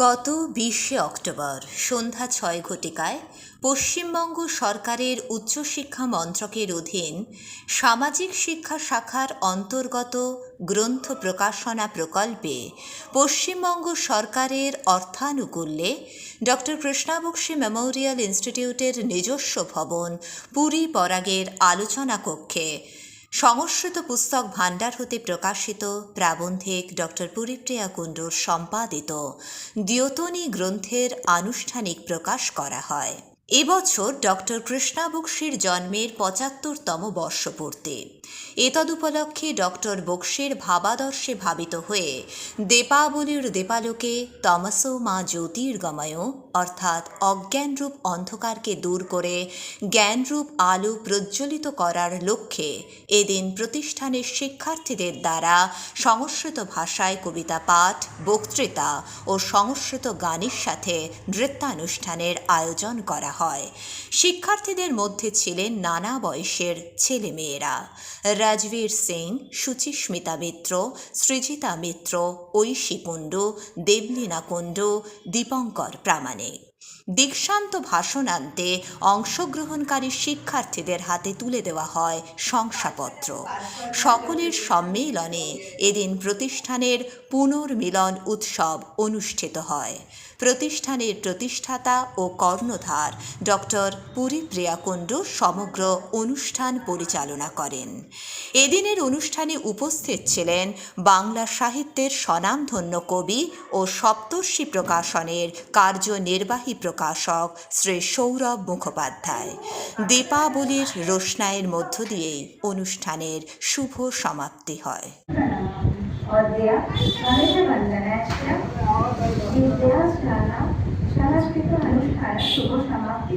গত বিশে অক্টোবর সন্ধ্যা ছয় ঘটিকায় পশ্চিমবঙ্গ সরকারের উচ্চশিক্ষা মন্ত্রকের অধীন সামাজিক শিক্ষা শাখার অন্তর্গত গ্রন্থ প্রকাশনা প্রকল্পে পশ্চিমবঙ্গ সরকারের অর্থানুকূল্যে ডক্টর কৃষ্ণাবক্সী মেমোরিয়াল ইনস্টিটিউটের নিজস্ব ভবন পুরী পরাগের আলোচনা কক্ষে সংস্কৃত পুস্তক ভাণ্ডার হতে প্রকাশিত, প্রাবন্ধিক ডক্টর পুরীপ্রিয়া কুণ্ডুর সম্পাদিত দ্যোতনী গ্রন্থের আনুষ্ঠানিক প্রকাশ করা হয়। এবছর ডক্টর কৃষ্ণা বক্সির জন্মের পঁচাত্তরতম বর্ষপূর্তি। এতদুপলক্ষে ডক্টর বক্সির ভাবাদর্শে ভাবিত হয়ে দেপাবলির দেপালোকে তমসো মা জ্যোতির্গময় অর্থাৎ অজ্ঞানরূপ অন্ধকারকে দূর করে জ্ঞানরূপ আলো প্রজ্বলিত করার লক্ষ্যে এদিন প্রতিষ্ঠানের শিক্ষার্থীদের দ্বারা সংস্কৃত ভাষায় কবিতা পাঠ, বক্তৃতা ও সংস্কৃত গানের সাথে নৃত্যানুষ্ঠানের আয়োজন করা হয়। শিক্ষার্থীদের মধ্যে ছিলেন নানা বয়সের ছেলেমেয়েরা। রাজবীর সিং সুচিস্মিতা মিত্র, সৃজিতা মিত্র, ঐশী কুণ্ডু, দেবলীনা কুণ্ডু, দীপঙ্কর প্রামাণিক। দীক্ষান্ত ভাষণান্তে অংশগ্রহণকারী শিক্ষার্থীদের হাতে তুলে দেওয়া হয় শংসাপত্র। সকলের সম্মেলনে এদিন প্রতিষ্ঠানের পুনর্মিলন উৎসব অনুষ্ঠিত হয়। প্রতিষ্ঠানের প্রতিষ্ঠাতা ও কর্ণধার ডক্টর পুরীপ্রিয়া কুণ্ডু সমগ্র অনুষ্ঠান পরিচালনা করেন। এদিনের অনুষ্ঠানে উপস্থিত ছিলেন বাংলা সাহিত্যের স্বনামধন্য কবি ও সপ্তর্ষি প্রকাশনের কার্যনির্বাহী প্রকাশক শ্রী সৌরভ মুখোপাধ্যায়। দীপাবলির রোশনায়ের মধ্য দিয়ে অনুষ্ঠানের শুভ সমাপ্তি হয়। অদ্যা গণেশবন্দনাচ্চ সংস্কৃত অনুষ্ঠান শুভ সমাপ্তি